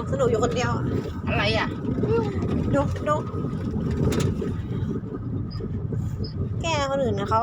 เอ้าเออสนุกอยู่คนเดียว อะอะไรอะ ดูดูแกล้งคนอื่นนะเขา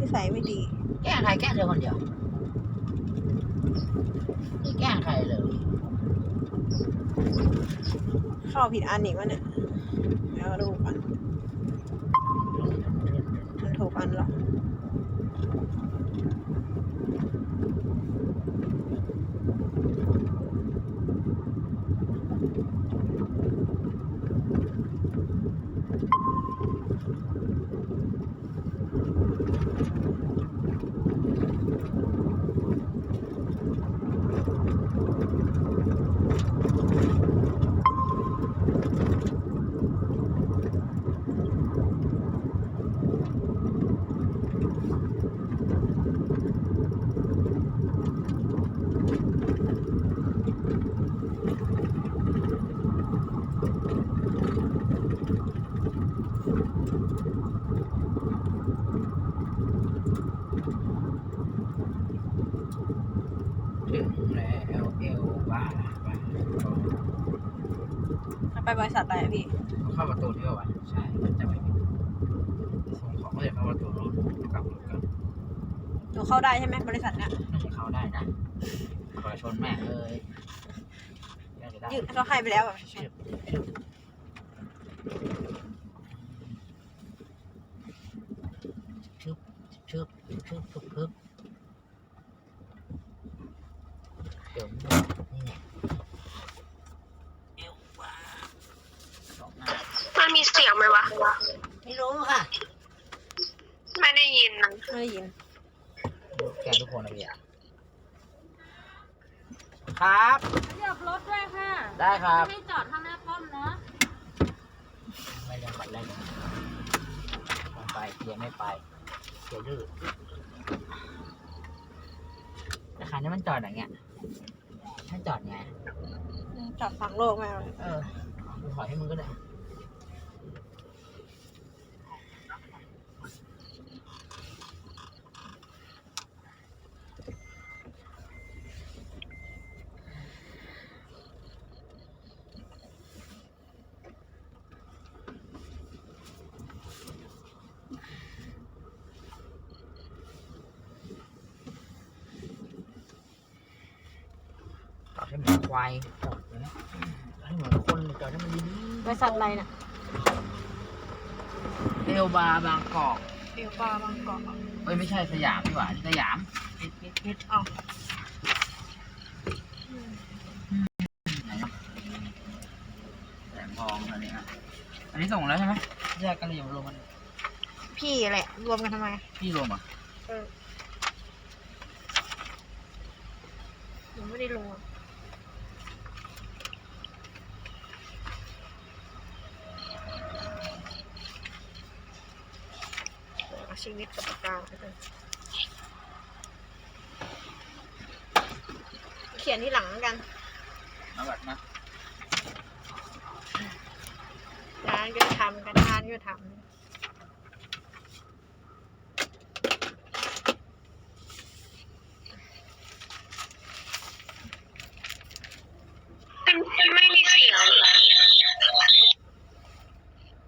นิสัยไม่ดี แกล้งใครแกล้งเธอคนเดียวไม่แกล้งใครเลยเข้าผิดอันอีกวะเนี่ยเดี๋ยวดูกันมันถูกอันหรอ แล้วเอลบ้าบ้าถ้าไปบริษัทอะไรอะพี่ เข้าประตูที่ว่าวะใช่จะไม่ผิดส่งของไม่ได้เข้าประตูรถกลับรถกันหนูเข้าได้ใช่ไหมบริษัทเนี้ยน่าจะเข้าได้นะขอชนแม่งเลยน่าจะได้ยื่นเขาให้ไปแล้วแบบชึบชึบชึบชึบชึบชึบชึบ เดี๋ยวนี่ไงมันมีเสียงไหมวะ ไม่รู้ค่ะ ไม่ได้ยินนะไม่ได้ยิน แกทุกคนนะพี่อะครับ ขยับรถด้วยค่ะได้ครับ ไม่ให้จอดข้างหน้าป้อมเนาะไม่ได้ขัดแรงลงไปเกียไม่ไปเกียร์ดื้อแต่คันนี้มันจอดอย่างเงี้ย ถ้าจอดไงจอดฝังโลกแมวเลยเออกูถอยให้มึงก็ได้ จอดให้เหมือน ควายจอดอย่างเงี้ยจอดให้เหมือนคนจอดให้มันดีบริษัทอะไรน่ะๆเรวบาร์บางกอกเอลปาบางกอกเอ้ยไม่ใช่สยามดีกว่าสยามปิดปิดปิดเอ้าไหนเนาะแสงทองอันนี้อะอันนี้ส่งแล้วใช่ไหมแยกกันเลยอย่ารวมกันพี่แหละ รวมกันทำไม พี่รวมอะเออหนูไม่ได้รวมเอา ชีวิตกับปากกาไปเลยเขียนที่หลังกันมาแบบนะงานก็ทำกันงานก็ทำมันไม่มีเสียง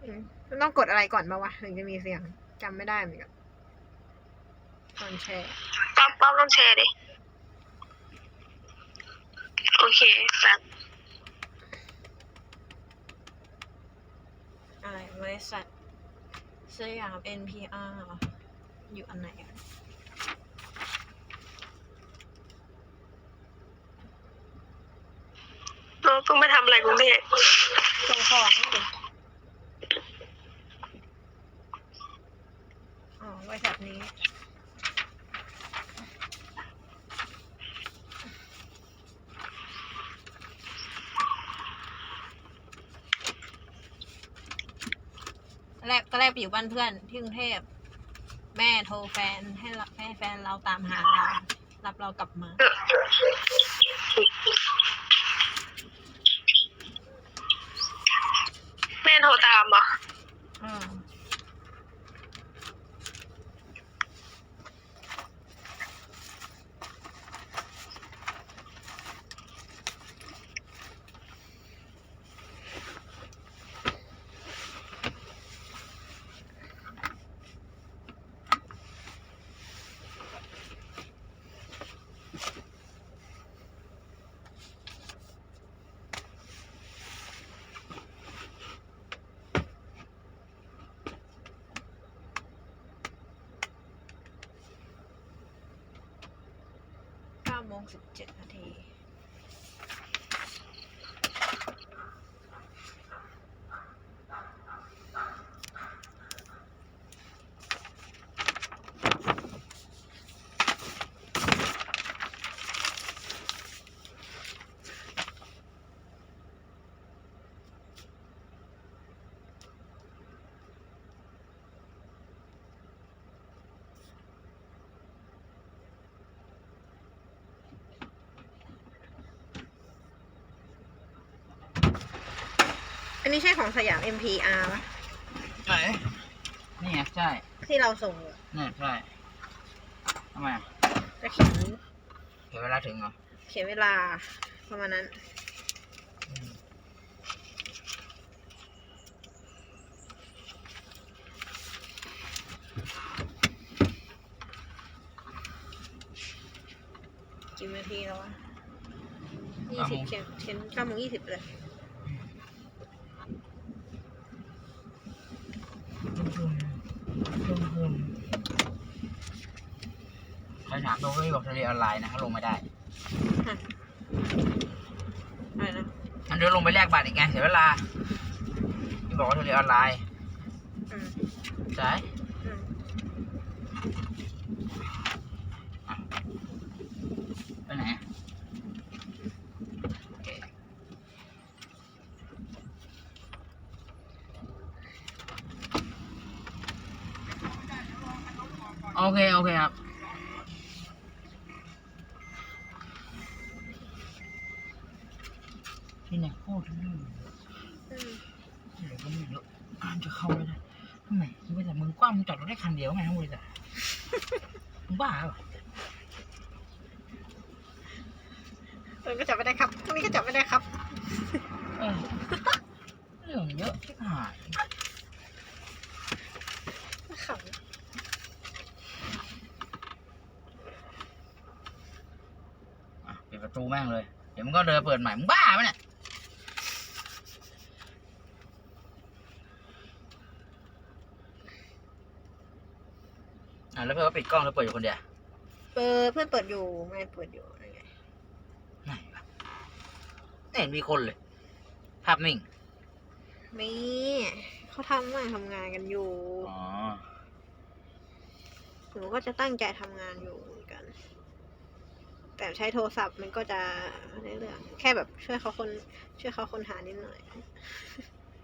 อืมมันต้องกดอะไรก่อนมาวะถึงจะมีเสียงจำไม่ได้เหมือนกันต อนแชร์ป๊อปป๊อปต้องแชร์ดิโอเคแป๊บอะไรบริษัทสยาม NPR เหรออยู่อันไหนอะเราเพิ่งไปทำอะไรกรุงเทพส่งของนี่ดิอ๋อบริษัทนี้ ตอนแร กตอนแรกไปอยู่บ้านเพื่อนที่กรุงเทพ แม่โทรแฟนให้เราให้แฟนเราตามหาเรารับเรากลับมา แม่โทรตามเหรอ อืม โมงสิบเจ็ดนาที อันนี้ใช่ของสยาม MPR ปะไหนนี่ไงใช่ที่เราส่งอะเนี่ยใช่ทำไมอะจะเขียนเดี๋ยวเวลาถึงเหรอเขียนเวลาประมาณนั้น กี่นาทีแล้ววะยี่สิบเขียนเขียนเก้าโมงยี่สิบเลย ใครถามตัวก็บ อกทะเลออนไลน์นะเขาลงไม่ได้อะไรนะอันเดี๋ยวลงไปแลกบัตรอีกไงเสียเวลาที่บอกว่าทะเลออนไลน์อืมใช่อืมไปไหนอะโอเคโอเคโอเคครับ ที่ไหนโคตรลื่นอืมที่ไหนก็ไม่เยอะอ่านจะเข้าไม่ได้ทำไมบริษัทมึงกว้างมึงจอดรถได้คันเดียวไงทั้งบริษัทมึงบ้าเหรอตรงนี้ก็จับไม่ได้ครับตรงนี้ก็จับไม่ได้ครับ เออเรื่องเยอะชิบหายขอะปิดประตูแม่งเลย เดี๋ยวมึงก็เดินเปิดใหม่มึงบ้าปะเนี่ย อะแล้วเพื่อนก็ปิดกล้องแล้วเปิดอยู่คนเดียวำเปิดเพื่อนเปิดอยู่ไม่เปิดอยู่อะไรไงไหนวะไม่เห็นมีคนเลย ภาพนิ่งมีเขาทำงานทำงานกันอยู่อ๋อหนูก็จะตั้งใจทำงานอยู่เหมือนกัน แต่ใช้โทรศัพท์มันก็จะไม่ได้เรื่องแค่แบบช่วยเขาคนช่วยเขาคนหานิดหน่อย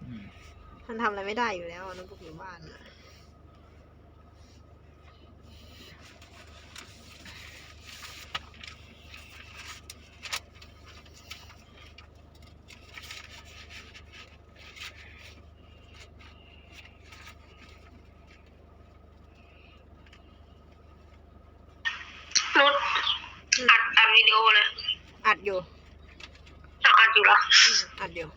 อืม มันทำอะไรไม่ได้อยู่แล้วอะโน้ตบุ๊กอยู่บ้านอะ นุชอัดอัดวิดีโอเลย อั ดอยู่เอาอัดอยู่เหรออืมอัดอยู่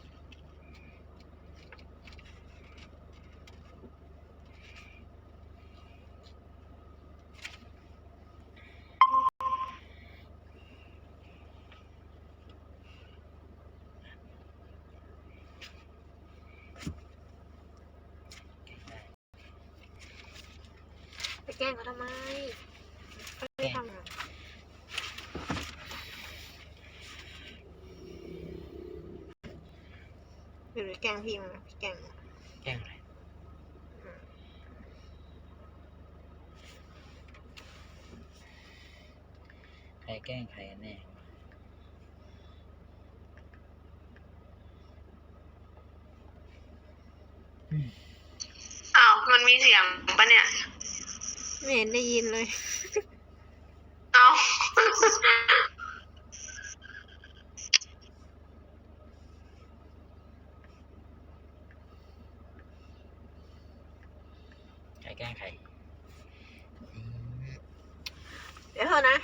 ไปแกล้งเขาทำไมเขาไม่ได้ทำอะหรือแกล้ง พี่มันนะพี่แกล้งอะแกล้งอะไรใครแกล้งใครกันแน่อ้าวมันมีเสียงปะเนี่ย ไม่เห็นได้ยินเลย เอา ใครแกล้งใครอืม เดี๋ยวเถอะนะ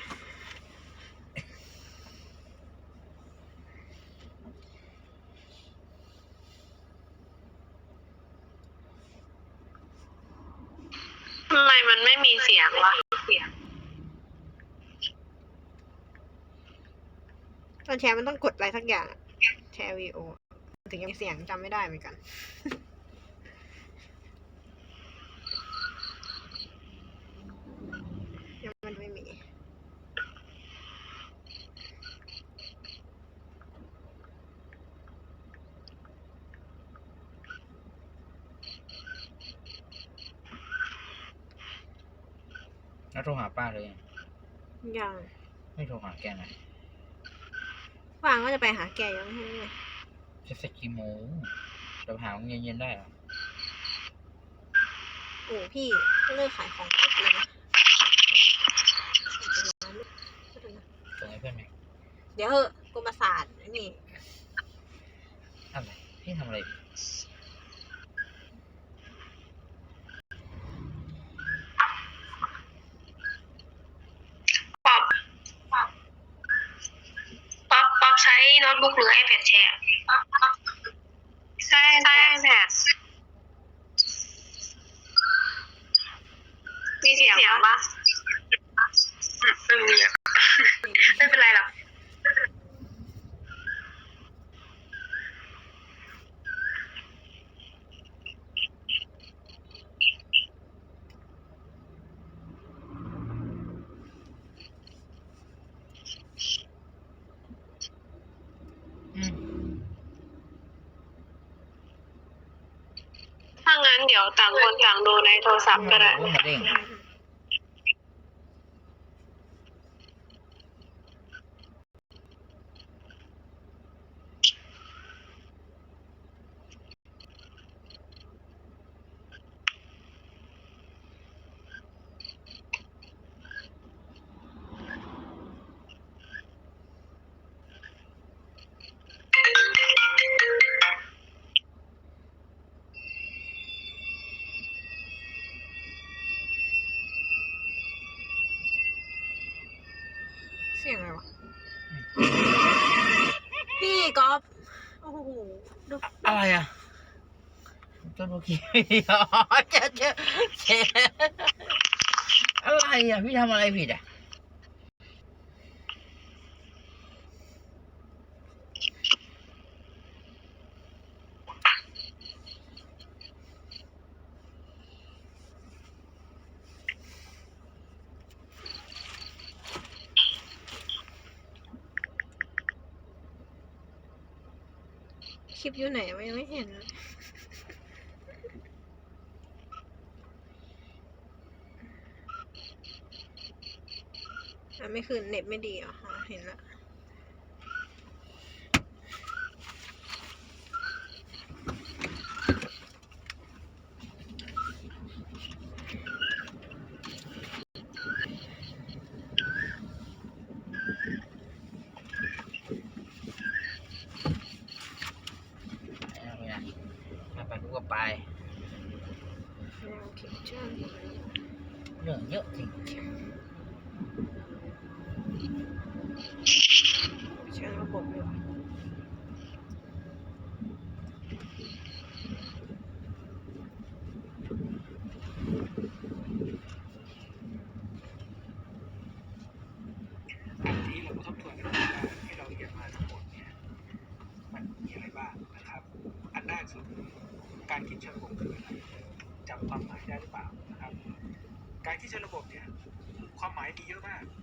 ทำไมมันไม่มีเสียงวะตอนแชร์มันต้องกดอะไรสักอย่าง แชร์วีโอ ถึงยังมีเสียงจำไม่ได้เหมือนกัน ยังมันไม่มี แล้วโทรหาป้าเลยงยังไม่โทรหาแกหน่อยว่างก็จะไปหาแกยังไม่รู้เลยจะเสร็จกี่โมงเดี๋ยวหาเย็นเย็นๆได้เหรอโอ้พี่ก็เลิกขายของปุ๊บเลยนะส่งให้เพื่อนไหมเดี๋ยวเหอะกรมศาสตร์นี่อะไรพี่ทำอะไรผิด ป๊อปป๊อปป๊อปใช้โน้ตบุ๊กหรือ iPad แชร์ใช่ใช่ iPad มีเสียงปะไม่มีอะไม่เป็นไรหรอก อืม ถ้างั้นเดี๋ยวต่างคนต่างดูในโทรศัพท์ก็ได้โอ้มาเด้ง ยงอะไรวะ พี่ก๊อฟโอ้โหดูอะไรอะต้นโอเคอ๋อเจ๊เจ๊เจ๊อะไรอะ พี่ทำอะไรผิดอะ ลิปอยู่ไหนวะยังไม่เห็นอะไม่คืนเน็ตไม่ดีอะเห็นละ นะครับ การคิดเชิงระบบเนี่ยความหมายมีเยอะมาก มัน